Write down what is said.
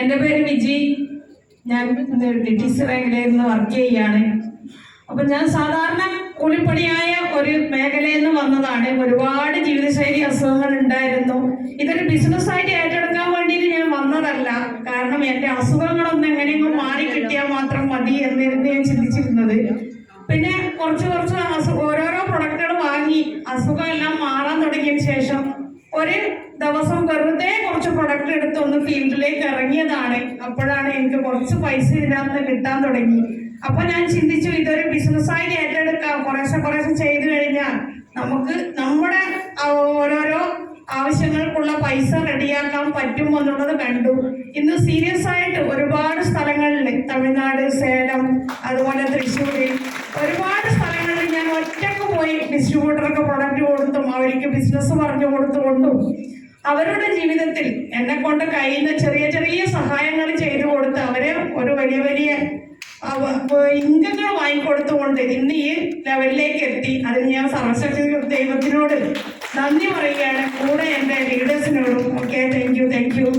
എന്റെ പേര് വിജി. ഞാൻ ഡിറ്റീസ് മേഖലയിൽ വർക്ക് ചെയ്യാണ്. അപ്പം ഞാൻ സാധാരണ കുളിപ്പണിയായ ഒരു മേഖലയിൽ നിന്ന് വന്നതാണ്. ഒരുപാട് ജീവിതശൈലി അസുഖങ്ങൾ ഉണ്ടായിരുന്നു. ഇതൊരു ബിസിനസ്സായിട്ട് ഏറ്റെടുക്കാൻ വേണ്ടിയിട്ട് ഞാൻ വന്നതല്ല. കാരണം എന്റെ അസുഖങ്ങളൊന്നും എങ്ങനെയെങ്കിലും മാറി കിട്ടിയാൽ മാത്രം മതി എന്നിരുന്ന് ഞാൻ ചിന്തിച്ചിരുന്നത്. പിന്നെ കുറച്ച് കുറച്ച് അസുഖം ഓരോരോ പ്രൊഡക്റ്റുകൾ വാങ്ങി അസുഖം എല്ലാം മാറാൻ തുടങ്ങിയ ശേഷം ഒരു ദിവസം വെറുതെ കുറച്ച് ഫീൽഡിലേക്ക് ഇറങ്ങിയതാണ്. അപ്പോഴാണ് എനിക്ക് കുറച്ച് പൈസ ഇതിനകത്ത് കിട്ടാൻ തുടങ്ങി. അപ്പൊ ഞാൻ ചിന്തിച്ചു ഇതൊരു ബിസിനസ്സായി ഏറ്റെടുക്കാം. കുറേശ്ശെ കുറേശ്ശെ ചെയ്തു കഴിഞ്ഞാൽ നമുക്ക് നമ്മുടെ ഓരോരോ ആവശ്യങ്ങൾക്കുള്ള പൈസ റെഡിയാക്കാൻ പറ്റും എന്നുള്ളത് കണ്ടു. ഇന്ന് സീരിയസ് ആയിട്ട് ഒരുപാട് സ്ഥലങ്ങളിൽ തമിഴ്നാട് സേലം അതുപോലെ തൃശ്ശൂർ ഒരുപാട് സ്ഥലങ്ങളിൽ ഞാൻ ഒറ്റയ്ക്ക് പോയി ഡിസ്ട്രിബ്യൂട്ടർക്ക് പ്രൊഡക്റ്റ് കൊടുത്തും അവർക്ക് ബിസിനസ് പറഞ്ഞു കൊടുത്തുകൊണ്ടും അവരുടെ ജീവിതത്തിൽ എന്നെ കൊണ്ട് കഴിയുന്ന ചെറിയ ചെറിയ സഹായങ്ങൾ ചെയ്തു കൊടുത്ത് അവരെ ഒരു വലിയ വലിയ ഇംഗങ്ങൾ വാങ്ങിക്കൊടുത്തുകൊണ്ട് ഇന്ന് ഈ ലെവലിലേക്ക് എത്തി. അതിന് ഞാൻ സർവശക്തി ദൈവത്തിനോട് നന്ദി പറയുകയാണ്. കൂടെ എന്റെ ലീഡേഴ്സിനോടും okay thank you thank you